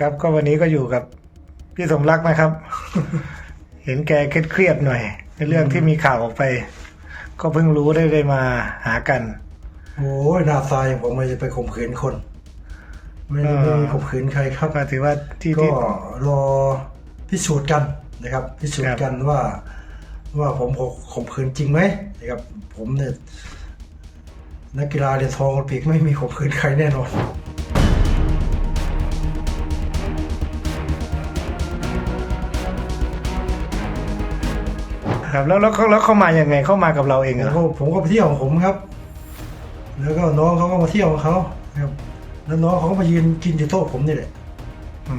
ครับก็วันนี้ก็อยู่กับพี่สมรักนะครับ เห็นแกเครียดๆหน่อย ในเรื่องที่มีข่าวออกไป ก็เพิ่งรู้ได้ได้มาหากันโอ้ยหน้าตาอย่างผมไม่จะไปข่มขืนคน ไม่ได้อ่าไม่ได้ข่มขืนใครครับก็ถือว่าที่ก็ที่รอพิสูจน์กันนะครับ พิสูจครัน์บกันว่า ว่าผมข่มขืนจริงไหมนะครับ ผมเนี่ยนักกีฬาเหรียญทองโอลิมปิกไม่มีข่มขืนใครแน่นอน ครับแล้วแล้วเขาแล้วเขามาอย่างไงเข้ามากับเราเองเหรแล้วอก็ผมก็ไปเที่ยวของผมครับ แล้วก็น้องเขาก็มาเที่ยวของเขานะครับ แล้วน้องเขาก็มายืนกินอยู่โต๊ะผมนี่แหละ อื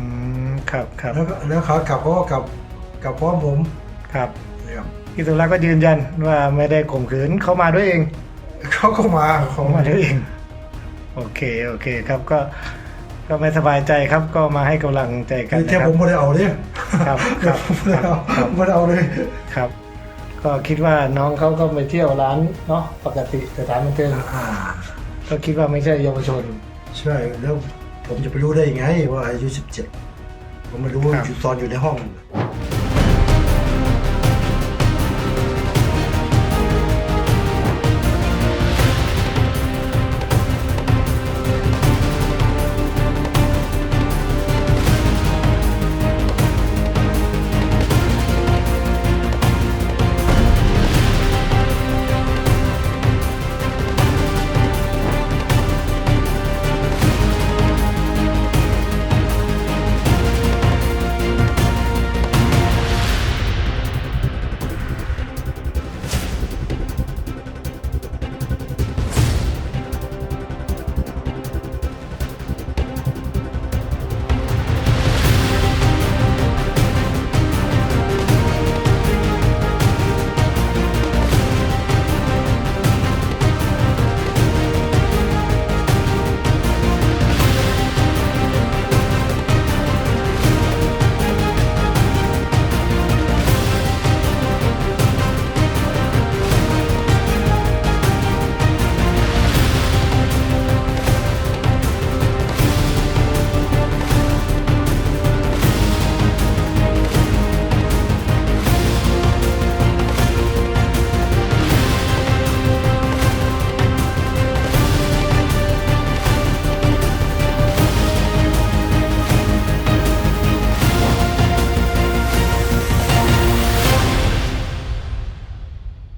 มครับครับแล้วก็แล้วขากลับเขาก็กลับกลับพร้อมผมครับนะครับพี่สมรักก็ยืนยันว่าไม่ได้ข่มขืนเขามาด้วยเองเขาก็มาเขาเขามามาด้วยเอง โอเคโอเคครับก็ก็ไม่สบายใจครับก็มาให้กำลังใจกันคือนะเที่ยวครัผบมไม่ได้เอาเนี่ยครับครับผมไม่ได้เอาครับไม่ได้เอาเลย ครับ ก็คิดว่าน้องเขาก็ไปเที่ยวร้านเนาะปกติสถานบันเทิงอ่าก็คิดว่าไม่ใช่เยาวชน ใช่แล้วผมจะไปรู้ได้ยังไงว่าอายุสิบเจ็ดผมไม่รู้ครับอยู่ตอนอยู่ในห้อง